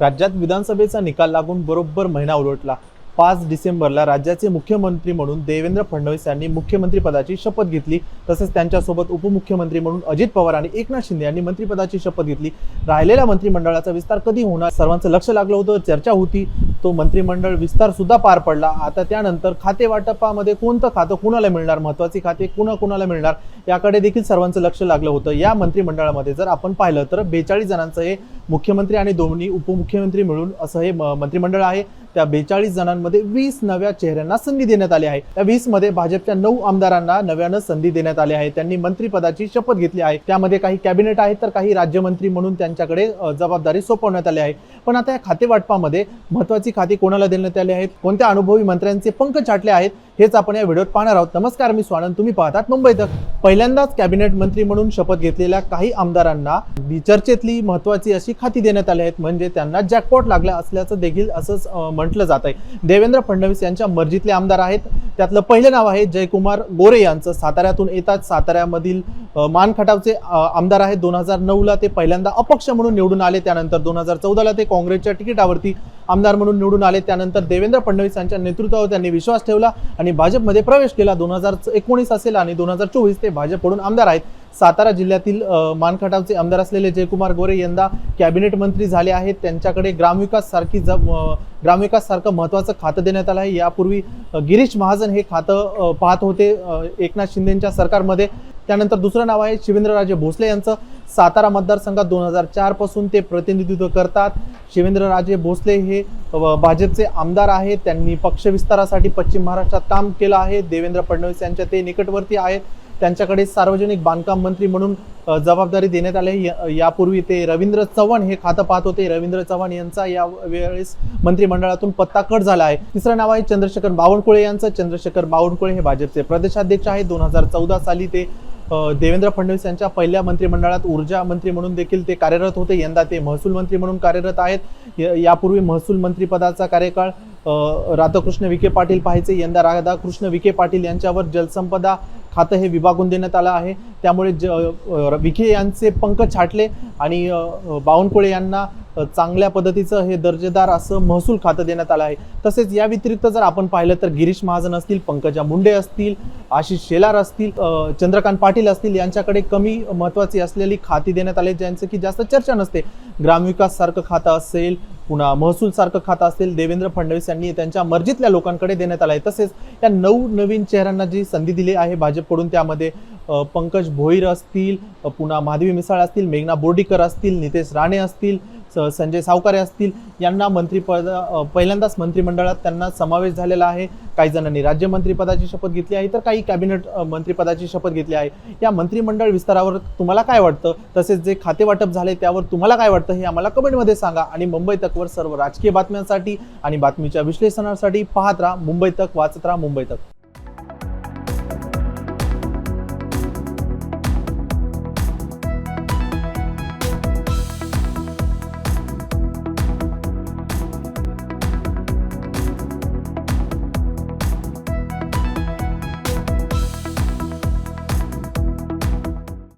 राज्यात विधानसभेचा निकाल लागून बरोबर महिना उलटला. पाच डिसेंबरला राज्याचे मुख्यमंत्री म्हणून देवेंद्र फडणवीस यांनी मुख्यमंत्रीपदाची शपथ घेतली. तसेच त्यांच्यासोबत उपमुख्यमंत्री म्हणून अजित पवार आणि एकनाथ शिंदे यांनी मंत्रिपदाची शपथ घेतली. राहिलेल्या मंत्रिमंडळाचा विस्तार कधी होणार? सर्वांचं लक्ष लागलं होतं चर्चा होती. तो मंत्रिमंडळ विस्तार सुद्धा पार पडला. आता त्यानंतर खाते वाटपामध्ये कोणतं खातं कुणाला मिळणार? महत्वाची खाते कुणा कुणाला मिळणार? याकडे देखील सर्वांचं लक्ष लागलं होतं. या मंत्रिमंडळामध्ये जर आपण पाहिलं तर बेचाळीस जणांचं हे मुख्यमंत्री आणि दोन्ही उपमुख्यमंत्री मिळून असं हे म- मंत्रिमंडळ आहे. त्या बेचाळीस जणांमध्ये वीस नव्या चेहऱ्यांना संधी देण्यात आली आहे. त्या वीसमध्ये भाजपच्या नऊ आमदारांना नव्यानं संधी देण्यात आली आहे. त्यांनी मंत्रीपदाची शपथ घेतली आहे. त्यामध्ये काही कॅबिनेट आहेत तर काही राज्यमंत्री म्हणून त्यांच्याकडे जबाबदारी सोपवण्यात आली आहे. पण आता या खातेवाटपामध्ये महत्वाची खाती कोणाला देण्यात आली आहेत? कोणत्या अनुभवी मंत्र्यांचे पंख छाटले आहेत? हेच आपण या व्हिडिओत पाहणार आहोत. नमस्कार मी स्वानंद. तुम्ही पाहतात मुंबई तक. पहिल्यांदाच कॅबिनेट मंत्री म्हणून शपथ घेतलेल्या काही आमदारांना चर्चेतली महत्वाची अशी खाती देण्यात आली आहेत. म्हणजे त्यांना जॅकपॉट लागला असल्याचं देखील असंच म्हटलं जात आहे. देवेंद्र फडणवीस यांच्या मर्जीतले आमदार आहेत. त्यातलं पहिलं नाव आहे जयकुमार गोरे यांचं. साताऱ्यातून येतात. साताऱ्यामधील मानखटावचे आमदार आहेत. दोन हजार नऊला ते पहिल्यांदा अपक्ष म्हणून निवडून आले. त्यानंतर दोन हजार चौदाला ते काँग्रेसच्या तिकिटावरती आमदार म्हणून निवडून आले. त्यानंतर देवेंद्र फडणवीस यांच्या नेतृत्वावर त्यांनी विश्वास ठेवला आणि भाजपमध्ये प्रवेश केला. दोन हजार एकोणीस असेल आणि दोन हजार चोवीस ते भाजपकडून आमदार आहेत. सातारा जिल्ह्यातील मानखटावचे आमदार असलेले जयकुमार गोरे यंदा कॅबिनेट मंत्री झाले आहेत. त्यांच्याकडे ग्रामविकास सारखी ज ग्रामविकास सारखं महत्त्वाचं खातं देण्यात आलं आहे. यापूर्वी गिरीश महाजन हे खातं पाहत होते एकनाथ शिंदेच्या सरकारमध्ये. त्यानंतर दुसरं नाव आहे शिवेंद्रराजे भोसले यांचं. सातारा मतदारसंघात दोन हजार चारपासून ते प्रतिनिधित्व करतात. शिवेंद्रराजे भोसले हे भाजपचे आमदार आहेत. त्यांनी पक्षविस्तारासाठी पश्चिम महाराष्ट्रात काम केलं आहे. देवेंद्र फडणवीस यांच्या ते निकटवर्ती आहेत. त्यांच्याकडे सार्वजनिक बांधकाम मंत्री म्हणून जबाबदारी देण्यात आली यापूर्वी ते रवींद्र चव्हाण हे खातं पाहत होते. रवींद्र चव्हाण यांचा या वेळेस मंत्रिमंडळातून पत्ता कट झाला आहे. तिसरं नाव आहे चंद्रशेखर बावनकुळे यांचं. चंद्रशेखर बावनकुळे हे भाजपचे प्रदेशाध्यक्ष आहेत. दोन हजार चौदा साली ते देवेंद्र फडणवीस यांच्या पहिल्या मंत्रिमंडळात ऊर्जा मंत्री म्हणून देखील ते कार्यरत होते. यंदा ते महसूल मंत्री म्हणून कार्यरत आहेत. य- यापूर्वी महसूल मंत्रीपदाचा कार्यकाळ राधाकृष्ण विखे पाटील पाहायचे यंदा राधाकृष्ण विखे पाटील यांच्यावर जलसंपदा खातं हे विभागून देण्यात आलं आहे. त्यामुळे ज विखे यांचे पंख छाटले आणि बावनकुळे यांना चांगल्या पद्धतीचं हे दर्जेदार असं महसूल खातं देण्यात आलं आहे. तसेच या व्यतिरिक्त जर आपण पाहिलं तर गिरीश महाजन असतील पंकजा मुंडे असतील आशिष शेलार असतील चंद्रकांत पाटील असतील यांच्याकडे कमी महत्त्वाची असलेली खाती देण्यात आली ज्यांचं की जास्त चर्चा नसते. ग्रामविकास सारखं खातं असेल पुन्हा महसूल सारखं खातं असेल देवेंद्र फडणवीस यांनी त्यांच्या मर्जीतल्या लोकांकडे देण्यात आलं आहे. तसेच या नऊ नवीन चेहऱ्यांना जी संधी दिली आहे भाजपकडून त्यामध्ये पंकज भोईर असतील पुन्हा माधवी मिसाळ असतील मेघना बोर्डीकर असतील नितेश राणे असतील संजय सावकारे असतील यांना मंत्रिपद पहिल्यांदाच मंत्रिमंडळात त्यांना समावेश झालेला आहे. काही जणांनी राज्यमंत्रीपदाची शपथ घेतली आहे तर काही कॅबिनेट मंत्रिपदाची शपथ घेतली आहे. या मंत्रिमंडळ विस्तारावर तुम्हाला काय वाटतं? तसेच जे खाते वाटप झाले त्यावर तुम्हाला काय वाटतं हे आम्हाला कमेंटमध्ये सांगा. आणि मुंबई तकवर सर्व राजकीय बातम्यांसाठी आणि बातमीच्या विश्लेषणासाठी पाहत राहा. मुंबई तक वाचत राहा मुंबई तक.